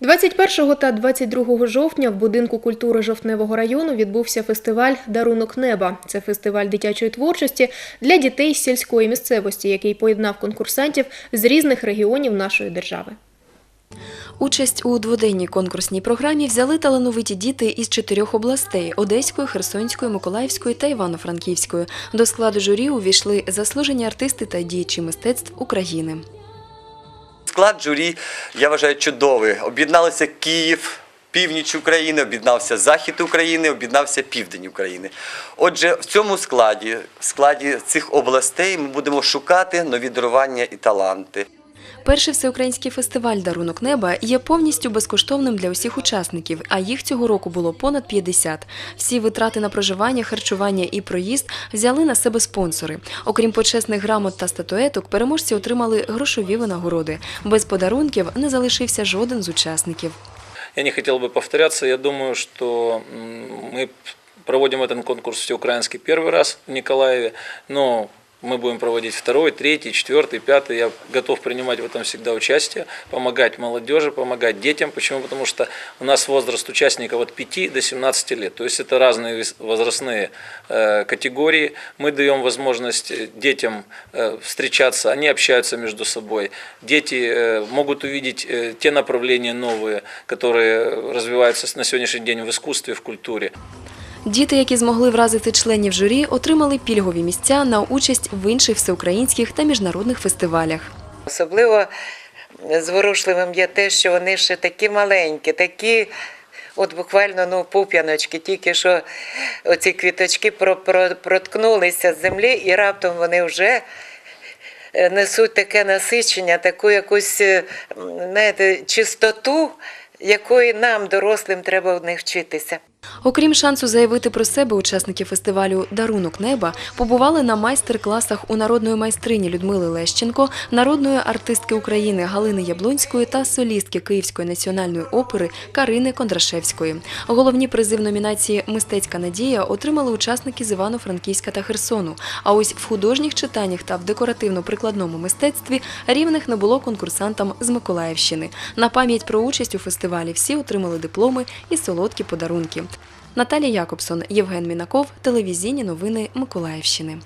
21 та 22 жовтня в будинку культури Жовтневого району відбувся фестиваль Дарунок неба. Це фестиваль дитячої творчості для дітей з сільської місцевості, який поєднав конкурсантів з різних регіонів нашої держави. Участь у дводенній конкурсній програмі взяли талановиті діти із чотирьох областей Одеської, Херсонської, Миколаївської та Івано-Франківської. До складу журі увійшли заслужені артисти та діячі мистецтв України. Склад журі, я вважаю, чудовий. Об'єдналися Київ, північ України, об'єднався Захід України, об'єднався Південь України. Отже, в цьому складі, в складі цих областей ми будемо шукати нові дарування і таланти. Перший всеукраїнський фестиваль Дарунок неба є повністю безкоштовним для усіх учасників, а їх цього року було понад 50. Всі витрати на проживання, харчування і проїзд взяли на себе спонсори. Окрім почесних грамот та статуеток, переможці отримали грошові винагороди. Без подарунків не залишився жоден з учасників. Я не хотел бы повторяться. Я думаю, что м, мы проводим этот конкурс всеукраинский первый раз в Николаеве, но мы будем проводить второй, третий, четвертый, пятый. Я готов принимать в этом всегда участие, помогать молодежи, помогать детям. Почему? Потому что у нас возраст участников от 5 до 17 лет. То есть это разные возрастные э, категории. Мы даем возможность э, детям э, встречаться, они общаются между собой. Дети могут увидеть те направления новые, которые развиваются на сегодняшний день в искусстве, в культуре. Діти, які змогли вразити членів журі, отримали пільгові місця на участь в інших всеукраїнських та міжнародних фестивалях. Особливо зворушливим є те, що вони ще такі маленькі, такі. От буквально ну, пуп'яночки, тільки що оці квіточки про, про, проткнулися з землі, і раптом вони вже е, несуть таке насичення, таку якусь е, знаєте, чистоту, якої нам, дорослим, треба в них вчитися. Окрім шансу заявити про себе, учасники фестивалю Дарунок неба побували на майстер-класах у народної майстрині Людмили Лещенко, народної артистки України Галини Яблонської та солістки Київської національної опери Карини Кондрашевської. Головні призи в номінації Мистецька надія отримали учасники з Івано-Франківська та Херсону. А ось в художніх читаннях та в декоративно-прикладному мистецтві рівних не було конкурсантам з Миколаївщини. На пам'ять про участь у фестивалі всі отримали дипломи і солодкі подарунки. Наталія Якобсон, Євген Мінаков, телевізійні новини Миколаївщини.